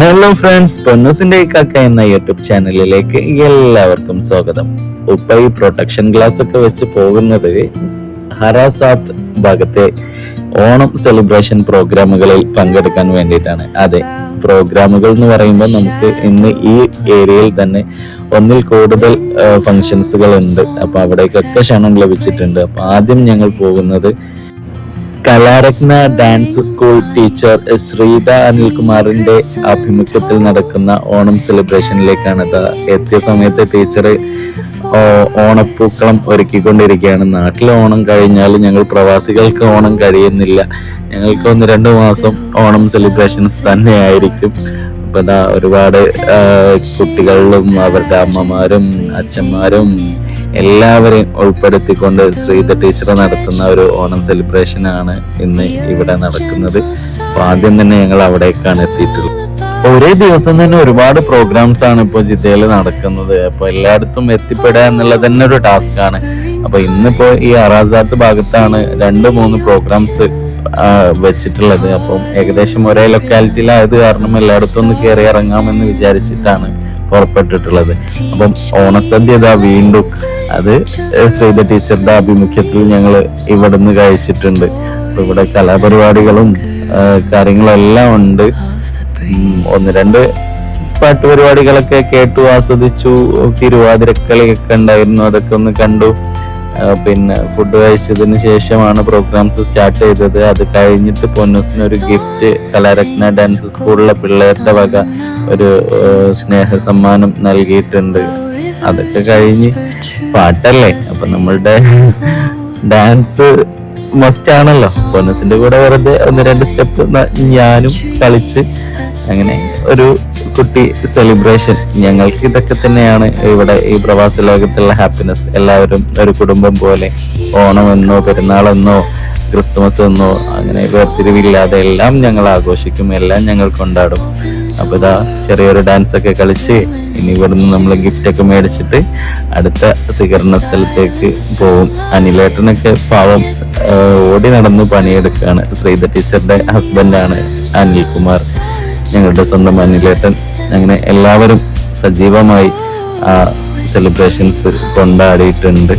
Hello friends പൊന്നൂസിന്റെ കക്ക എന്ന YouTube ചാനലിലേക്ക് എല്ലാവർക്കും സ്വാഗതം. ഉപ്പ ഈ പ്രൊട്ടക്ഷൻ ഗ്ലാസ് ഒക്കെ വെച്ച് പോകുന്നത് ഹറാസാത്ത് ഭാഗത്തെ ഓണം സെലിബ്രേഷൻ പ്രോഗ്രാമുകളിൽ പങ്കെടുക്കാൻ വേണ്ടിയിട്ടാണ്. അതെ പ്രോഗ്രാമുകൾ എന്ന് പറയുമ്പോൾ നമുക്ക് ഇന്ന് ഈ ഏരിയയിൽ തന്നെ ഒന്നിൽ കൂടുതൽ ഫങ്ഷൻസുകൾ ഉണ്ട് അപ്പൊ അവിടേക്കൊക്കെ ക്ഷണം ലഭിച്ചിട്ടുണ്ട്. അപ്പൊ ആദ്യം ഞങ്ങൾ പോകുന്നത് Kalaratna dance school teacher Sreetha അനിൽകുമാറിന്റെ ആഭിമുഖ്യത്തിൽ നടക്കുന്ന ഓണം സെലിബ്രേഷനിലേക്കാണ് ഇത് എത്തിയ സമയത്ത് ടീച്ചർ ഓണപ്പൂക്കളം ഒരുക്കിക്കൊണ്ടിരിക്കുകയാണ്. നാട്ടിൽ ഓണം കഴിഞ്ഞാൽ ഞങ്ങൾ പ്രവാസികൾക്ക് ഓണം കഴിയുന്നില്ല. ഞങ്ങൾക്ക് ഒന്ന് രണ്ട് മാസം ഓണം സെലിബ്രേഷൻസ് തന്നെയായിരിക്കും. അപ്പൊ എന്താ ഒരുപാട് കുട്ടികളിലും അവരുടെ അമ്മമാരും അച്ഛന്മാരും എല്ലാവരെയും ഉൾപ്പെടുത്തിക്കൊണ്ട് ശ്രീധ ടീച്ചർ നടത്തുന്ന ഒരു ഓണം സെലിബ്രേഷൻ ആണ് ഇന്ന് ഇവിടെ നടക്കുന്നത്. അപ്പൊ ആദ്യം തന്നെ ഞങ്ങൾ അവിടേക്കാണ് എത്തിയിട്ടുള്ളത്. ഒരേ ദിവസം തന്നെ ഒരുപാട് പ്രോഗ്രാംസ് ആണ് ഇപ്പോൾ ജിദ്ദയിൽ നടക്കുന്നത്. അപ്പോൾ എല്ലായിടത്തും എത്തിപ്പെടുക എന്നുള്ളത് തന്നെ ഒരു ടാസ്ക് ആണ് അപ്പൊ ഇന്നിപ്പോ ഈ അറാസാത്ത് ഭാഗത്താണ് രണ്ട് മൂന്ന് പ്രോഗ്രാംസ് വെച്ചിട്ടുള്ളത്. അപ്പം ഏകദേശം ഒരേ ലൊക്കാലിറ്റിയിലായത് കാരണം എല്ലായിടത്തും ഒന്ന് കയറി ഇറങ്ങാമെന്ന് വിചാരിച്ചിട്ടാണ് പുറപ്പെട്ടിട്ടുള്ളത്. അപ്പം ഓണസദ്യ ഇതാ വീണ്ടും. അത് ശ്രീധ ടീച്ചറുടെ ആഭിമുഖ്യത്തിൽ ഞങ്ങൾ ഇവിടുന്ന് കഴിച്ചിട്ടുണ്ട്. അപ്പൊ ഇവിടെ കലാപരിപാടികളും കാര്യങ്ങളെല്ലാം ഉണ്ട്. ഒന്ന് രണ്ട് പാട്ട് പരിപാടികളൊക്കെ കേട്ടു ആസ്വദിച്ചു തിരുവാതിരക്കളിയൊക്കെ ഉണ്ടായിരുന്നു. അതൊക്കെ ഒന്ന് കണ്ടു. പിന്നെ ഫുഡ് കഴിച്ചതിന് ശേഷമാണ് പ്രോഗ്രാംസ് സ്റ്റാർട്ട് ചെയ്തത്. അത് കഴിഞ്ഞിട്ട് പൊന്നൂസിന് ഒരു ഗിഫ്റ്റ് കലാരത്ന ഡാൻസ് സ്കൂളിലെ പിള്ളേരുടെ വക ഒരു സ്നേഹ സമ്മാനം നൽകിയിട്ടുണ്ട്. അതൊക്കെ കഴിഞ്ഞ് പാട്ടല്ലേ? അപ്പൊ നമ്മളുടെ ഡാൻസ് മസ്റ്റ് ആണല്ലോ. ബോണസിന്റെ കൂടെ വെറുതെ ഒന്ന് രണ്ട് സ്റ്റെപ്പ് ഞാനും കളിച്ച് അങ്ങനെ ഒരു കുട്ടി സെലിബ്രേഷൻ ഞങ്ങൾക്ക് ഇതൊക്കെ തന്നെയാണ് ഇവിടെ ഈ പ്രവാസ ലോകത്തുള്ള ഹാപ്പിനെസ് എല്ലാവരും ഒരു കുടുംബം പോലെ ഓണമെന്നോ പെരുന്നാളെന്നോ ക്രിസ്തുമസ് എന്നോ അങ്ങനെ വേർതിരിവില്ലാതെ എല്ലാം ഞങ്ങൾ ആഘോഷിക്കും. എല്ലാം ഞങ്ങൾ കൊണ്ടാടും. അപ്പൊ ഇതാ ചെറിയൊരു ഡാൻസ് ഒക്കെ കളിച്ച് ഇനി ഇവിടുന്ന് നമ്മൾ ഗിഫ്റ്റ് ഒക്കെ മേടിച്ചിട്ട് അടുത്ത സ്വീകരണ സ്ഥലത്തേക്ക് പോവും. അനിലേട്ടനൊക്കെ പാവം ഓടി നടന്ന് പണിയെടുക്കുകയാണ് ശ്രീധ ടീച്ചറുടെ ഹസ്ബൻഡാണ് അനിൽകുമാർ. ഞങ്ങളുടെ സ്വന്തം അനിലേട്ടൻ. അങ്ങനെ എല്ലാവരും സജീവമായി ആ സെലിബ്രേഷൻസ് കൊണ്ടാടിയിട്ടുണ്ട്.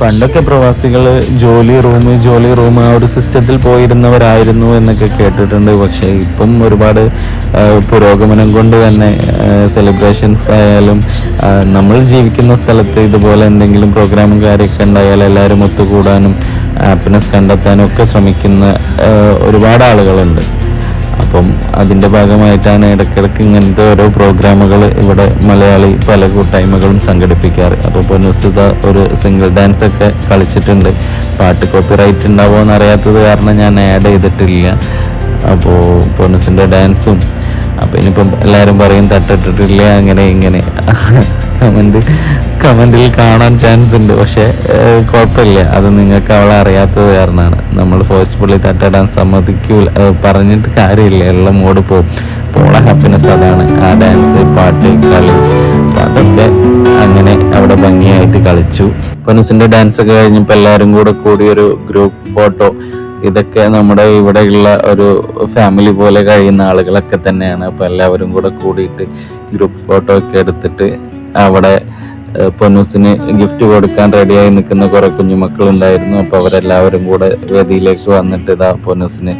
പണ്ടൊക്കെ പ്രവാസികൾ ജോലി റൂം ജോലി റൂം ആ ഒരു സിസ്റ്റത്തിൽ പോയിരുന്നവരായിരുന്നു എന്നൊക്കെ കേട്ടിട്ടുണ്ട്. പക്ഷേ ഇപ്പം ഒരുപാട് പുരോഗമനം കൊണ്ട് തന്നെ സെലിബ്രേഷൻസ് ആയാലും നമ്മൾ ജീവിക്കുന്ന സ്ഥലത്ത് ഇതുപോലെ എന്തെങ്കിലും പ്രോഗ്രാമും കാര്യമൊക്കെ ഉണ്ടായാൽ എല്ലാവരും ഒത്തുകൂടാനും ഹാപ്പിനെസ് കണ്ടെത്താനും ഒക്കെ ശ്രമിക്കുന്ന ഒരുപാട് ആളുകളുണ്ട്. അപ്പം അതിന്റെ ഭാഗമായിട്ടാണ് ഇടയ്ക്കിടയ്ക്ക് ഇങ്ങനത്തെ ഓരോ പ്രോഗ്രാമുകൾ ഇവിടെ മലയാളി പല കൂട്ടായ്മകളും സംഘടിപ്പിക്കാറ്. അപ്പോൾ പൊന്നുസുത ഒരു സിംഗിൾ ഡാൻസ് ഒക്കെ കളിച്ചിട്ടുണ്ട്. പാട്ട് കോപ്പി റൈറ്റ് ഉണ്ടാവുമോ എന്ന് അറിയാത്തത് കാരണം ഞാൻ ആഡ് ചെയ്തിട്ടില്ല. അപ്പോൾ പൊന്നുസിന്റെ ഡാൻസും അപ്പോൾ ഇനിയിപ്പം എല്ലാവരും പറയും തട്ടിട്ടിട്ടില്ല അങ്ങനെ ഇങ്ങനെ. കമന്റ് കമന്റിൽ കാണാൻ ചാൻസ് ഉണ്ട്. പക്ഷേ കുഴപ്പമില്ല. അത് നിങ്ങൾക്ക് അവളെ അറിയാത്തത് കാരണമാണ്. നമ്മൾ ഫോഴ്സ്ഫുള്ളി തട്ടിടാൻ സമ്മതിക്കൂല. പറഞ്ഞിട്ട് കാര്യമില്ല. എല്ലാം മോഡ് പോകും. ഓളെ ഹാപ്പിനെസ് അതാണ്. ആ ഡാൻസ് പാട്ട് കളി. അതൊക്കെ അങ്ങനെ അവിടെ ഭംഗിയായിട്ട് കളിച്ചു. പൊനുസിന്റെ ഡാൻസ് ഒക്കെ കഴിഞ്ഞപ്പോൾ എല്ലാവരും കൂടെ കൂടി ഒരു ഗ്രൂപ്പ് ഫോട്ടോ ഇതൊക്കെ നമ്മുടെ ഇവിടെയുള്ള ഒരു ഫാമിലി പോലെ കഴിയുന്ന ആളുകളൊക്കെ തന്നെയാണ്. അപ്പോൾ എല്ലാവരും കൂടെ കൂടിയിട്ട് ഗ്രൂപ്പ് ഫോട്ടോ ഒക്കെ എടുത്തിട്ട് അവിടെ പൊന്നൂസിന് ഗിഫ്റ്റ് കൊടുക്കാൻ റെഡിയായി നിൽക്കുന്ന കുറെ കുഞ്ഞുമക്കളുണ്ടായിരുന്നു. അപ്പൊ അവരെല്ലാവരും കൂടെ വേദിയിലേക്ക് വന്നിട്ട് ഇതാ പൊന്നൂസിന്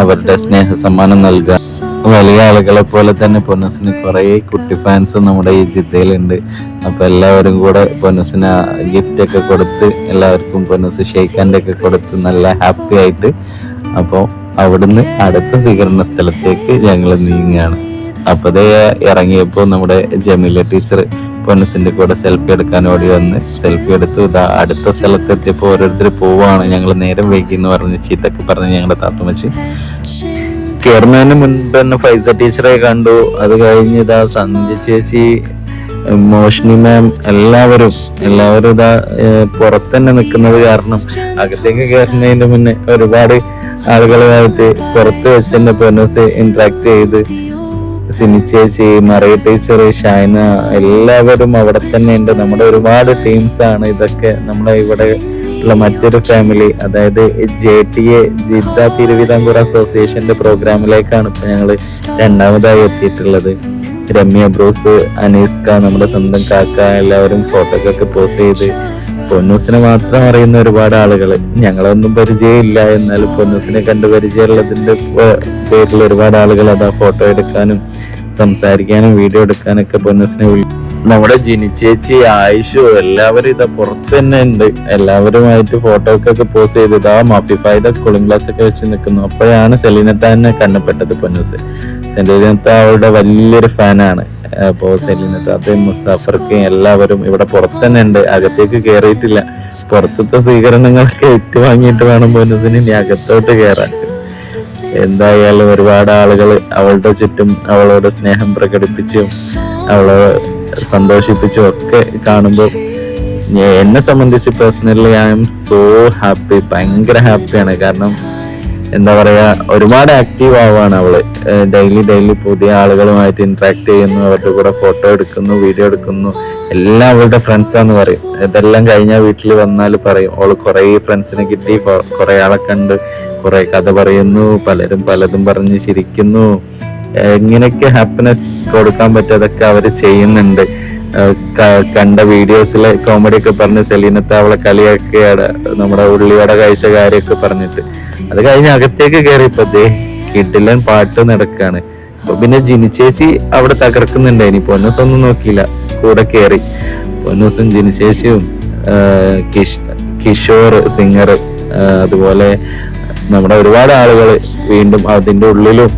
അവരുടെ സ്നേഹ സമ്മാനം നൽകുക വലിയ ആളുകളെ പോലെ തന്നെ പൊന്നൂസിന് കുറെ കുട്ടി ഫാൻസ് നമ്മുടെ ഈ ജിദ്ദയിലുണ്ട്. അപ്പൊ എല്ലാവരും കൂടെ പൊന്നൂസിന് ഗിഫ്റ്റ് ഒക്കെ കൊടുത്ത് എല്ലാവർക്കും പൊന്നൂസ് ഷെയ്ക്കാന്റെ ഒക്കെ കൊടുത്ത് നല്ല ഹാപ്പി ആയിട്ട് അപ്പോൾ അവിടുന്ന് അടുത്ത സ്വീകരണ സ്ഥലത്തേക്ക് ഞങ്ങൾ നീങ്ങുകയാണ്. അപ്പൊ ദേ ഇറങ്ങിയപ്പോൾ നമ്മുടെ ജമീല ടീച്ചർ പൊന്നസിന്റെ കൂടെ സെൽഫി എടുക്കാൻ ഓടി വന്ന് സെൽഫി എടുത്തു. ഇതാ അടുത്ത സ്ഥലത്ത് എത്തിയപ്പോ ഓരോരുത്തർ പോവാണ്. ഞങ്ങൾ നേരം വൈകി പറഞ്ഞ് ചീത്തൊക്കെ പറഞ്ഞ് ഞങ്ങളുടെ താത്തമ്മച്ചി. കയറുന്നതിന് മുൻപ് തന്നെ ഫൈസ ടീച്ചറെ കണ്ടു. അത് കഴിഞ്ഞ് ഇതാ സന്ധ്യ ചേച്ചി മോഷിനി മാം എല്ലാവരും എല്ലാവരും ഇതാ പുറത്ത് തന്നെ നിൽക്കുന്നത് കാരണം അകത്തേക്ക് കയറുന്നതിന് മുന്നേ ഒരുപാട് ആളുകളുമായിട്ട് പുറത്ത് വെച്ച് തന്നെ പെനോസ് ഇന്ററാക്ട് ചെയ്ത് സിനി ചേച്ചി മറിയ ടീച്ചർ ഷൈന എല്ലാവരും അവിടെ തന്നെ ഉണ്ട്. നമ്മുടെ ഒരുപാട് ടീംസ് ആണ് ഇതൊക്കെ. നമ്മുടെ ഇവിടെ ഉള്ള മറ്റൊരു ഫാമിലി അതായത് J T A Jeddah Thiruvithamkoor അസോസിയേഷന്റെ പ്രോഗ്രാമിലേക്കാണ് ഇപ്പൊ ഞങ്ങൾ രണ്ടാമതായി എത്തിയിട്ടുള്ളത്. രമ്യ ബ്രൂസ് അനീസ്ക നമ്മുടെ സ്വന്തം കാക്ക എല്ലാവരും ഫോട്ടോക്കൊക്കെ പോസ്റ്റ് ചെയ്ത് പൊന്നൂസിനെ മാത്രം അറിയുന്ന ഒരുപാട് ആളുകൾ ഞങ്ങളൊന്നും പരിചയമില്ല. എന്നാലും പൊന്നൂസിനെ കണ്ട് പരിചയമുള്ളതിന്റെ പേരിൽ ഒരുപാട് ആളുകൾ അതാ ഫോട്ടോ എടുക്കാനും സംസാരിക്കാനും വീഡിയോ എടുക്കാനൊക്കെ പൊന്നൂസിനെ വിളി നമ്മുടെ ജിനിച്ചേച്ചി ആയിഷു എല്ലാവരും ഇതാ പുറത്ത് തന്നെ ഉണ്ട്. എല്ലാവരുമായിട്ട് ഫോട്ടോ ഒക്കെ പോസ്റ്റ് ചെയ്ത് ഇതാ മഫിഫായുടെ കൂളിംഗ് ഗ്ലാസ് ഒക്കെ വെച്ച് നിൽക്കുന്നു അപ്പോഴാണ് സെലീനത്താനെ കണ്ണപ്പെട്ടത് പൊന്നൂസ്. സെലീനത്ത അവളുടെ വലിയൊരു ഫാനാണ്. അപ്പോ സെലീനത്താത്ത മുസാഫർക്ക് എല്ലാവരും ഇവിടെ പുറത്ത് തന്നെ ഉണ്ട് അകത്തേക്ക് കയറിയിട്ടില്ല പുറത്തത്തെ സ്വീകരണങ്ങളൊക്കെ ഏറ്റുവാങ്ങിയിട്ട് വേണം പൊന്നൂസിന് ഇനി അകത്തോട്ട് കയറാൻ എന്തായാലും ഒരുപാട് ആളുകൾ അവളുടെ ചുറ്റും അവളോട് സ്നേഹം പ്രകടിപ്പിച്ചും അവളെ സന്തോഷിപ്പിച്ചും ഒക്കെ കാണുമ്പോൾ എന്നെ സംബന്ധിച്ച് personally I am so happy ഭയങ്കര ഹാപ്പിയാണ് കാരണം എന്താ പറയാ ഒരുപാട് ആക്റ്റീവ് ആവാണ് അവൾ. ഡെയിലി ഡെയിലി പുതിയ ആളുകളുമായിട്ട് ഇന്ററാക്ട് ചെയ്യുന്നു അവരുടെ കൂടെ ഫോട്ടോ എടുക്കുന്നു വീഡിയോ എടുക്കുന്നു. എല്ലാം അവളുടെ ഫ്രണ്ട്സാന്ന് പറയും. ഇതെല്ലാം കഴിഞ്ഞാൽ വീട്ടിൽ വന്നാൽ പറയും അവൾ കുറെ ഫ്രണ്ട്സിനെ കിട്ടി കുറേ ആളെ കണ്ട് കുറെ കഥ പറയുന്നു പലരും പലതും പറഞ്ഞ് ചിരിക്കുന്നു. എങ്ങനെയൊക്കെ ഹാപ്പിനെസ് കൊടുക്കാൻ പറ്റും അതൊക്കെ അവർ ചെയ്യുന്നുണ്ട്. കണ്ട വീഡിയോസിലെ കോമഡി ഒക്കെ പറഞ്ഞ് സെലീനത്തെ അവളെ കളിയാക്കിയാണ് നമ്മുടെ ഉള്ളിവട കഴിച്ച പറഞ്ഞിട്ട്. അത് കഴിഞ്ഞ അകത്തേക്ക് കയറിയപ്പോ ദേ കിട്ടില്ല പാട്ട് നടക്കാണ്. അപ്പൊ പിന്നെ ജിനി ചേച്ചി അവിടെ തകർക്കുന്നുണ്ടായിനി പൊന്നൂസ് ഒന്നും നോക്കിയില്ല. കൂടെ കയറി പൊന്നൂസും ജിനി ചേച്ചിയും കിഷോർ സിംഗർ അതുപോലെ നമ്മുടെ ഒരുപാട് ആളുകൾ വീണ്ടും അതിന്റെ ഉള്ളിലും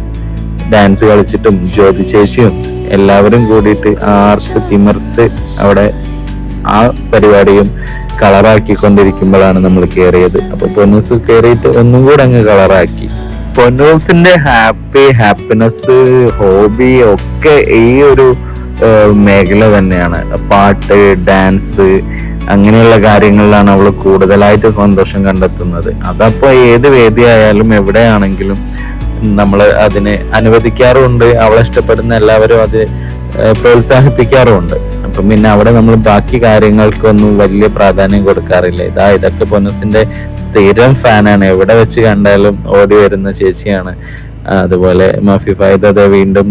ഡാൻസ് കളിച്ചിട്ടും ജ്യോതി ചേച്ചിയും എല്ലാവരും കൂടിയിട്ട് ആർത്ത് തിമിർത്ത് അവിടെ ആ പരിപാടിയും കളറാക്കിക്കൊണ്ടിരിക്കുമ്പോഴാണ് നമ്മൾ കയറിയത് അപ്പൊ പൊന്നൂസ് കയറിയിട്ട് ഒന്നും കൂടെ അങ്ങ് കളറാക്കി പൊന്നൂസിന്റെ ഹാപ്പി ഹാപ്പിനെസ് ഹോബി ഒക്കെ ഈ ഒരു മേഖല തന്നെയാണ്. പാട്ട് ഡാൻസ് അങ്ങനെയുള്ള കാര്യങ്ങളിലാണ് അവൾ കൂടുതലായിട്ട് സന്തോഷം കണ്ടെത്തുന്നത്. അതപ്പോ ഏത് വേദിയായാലും എവിടെയാണെങ്കിലും നമ്മൾ അതിനെ അനുവദിക്കാറുമുണ്ട് അവളെ ഇഷ്ടപ്പെടുന്ന എല്ലാവരും അത് പ്രോത്സാഹിപ്പിക്കാറുമുണ്ട്. അപ്പം പിന്നെ അവിടെ നമ്മൾ ബാക്കി കാര്യങ്ങൾക്കൊന്നും വലിയ പ്രാധാന്യം കൊടുക്കാറില്ല. ഇതാ ഇതൊക്കെ പൊന്നസിന്റെ സ്ഥിരം ഫാനാണ്. എവിടെ വെച്ച് കണ്ടാലും ഓടി വരുന്ന ചേച്ചിയാണ്. അതുപോലെ മഫി ഫൈദ വീണ്ടും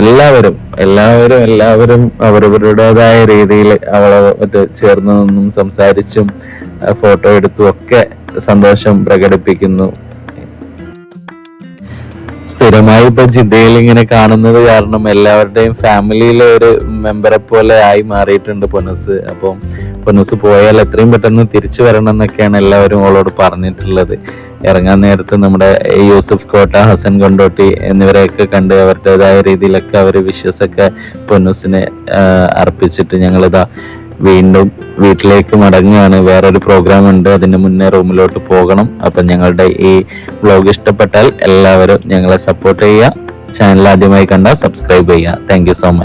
എല്ലാവരും എല്ലാവരും എല്ലാവരും അവരവരുടേതായ രീതിയിൽ അവളെ ഇത് ചേർന്ന് നിന്നും സംസാരിച്ചും ഫോട്ടോ എടുത്തും ഒക്കെ സന്തോഷം പ്രകടിപ്പിക്കുന്നു. സ്ഥിരമായി ഇപ്പൊ ജിദ്ദയിൽ ഇങ്ങനെ കാണുന്നത് കാരണം എല്ലാവരുടെയും ഫാമിലിയിലെ ഒരു മെമ്പറെ പോലെ ആയി മാറിയിട്ടുണ്ട് പൊനസ് അപ്പം പൊനസ് പോയാൽ എത്രയും പെട്ടെന്ന് തിരിച്ചു വരണം എന്നൊക്കെയാണ് എല്ലാവരും ഓളോട് പറഞ്ഞിട്ടുള്ളത്. ഇറങ്ങാൻ നേരത്ത് നമ്മുടെ യൂസഫ് കോട്ട ഹസൻ കൊണ്ടോട്ടി എന്നിവരെയൊക്കെ കണ്ട് അവരുടേതായ രീതിയിലൊക്കെ അവർ വിശ്വസൊക്കെ പൊന്നൂസിനെ അർപ്പിച്ചിട്ട് ഞങ്ങളിതാ വീണ്ടും വീട്ടിലേക്ക് മടങ്ങുകയാണ്. വേറൊരു പ്രോഗ്രാം ഉണ്ട്. അതിന് മുന്നേ റൂമിലോട്ട് പോകണം. അപ്പം ഞങ്ങളുടെ ഈ വ്ലോഗ് ഇഷ്ടപ്പെട്ടാൽ എല്ലാവരും ഞങ്ങളെ സപ്പോർട്ട് ചെയ്യുക. ചാനൽ ആദ്യമായി കണ്ടാൽ സബ്സ്ക്രൈബ് ചെയ്യുക. Thank so much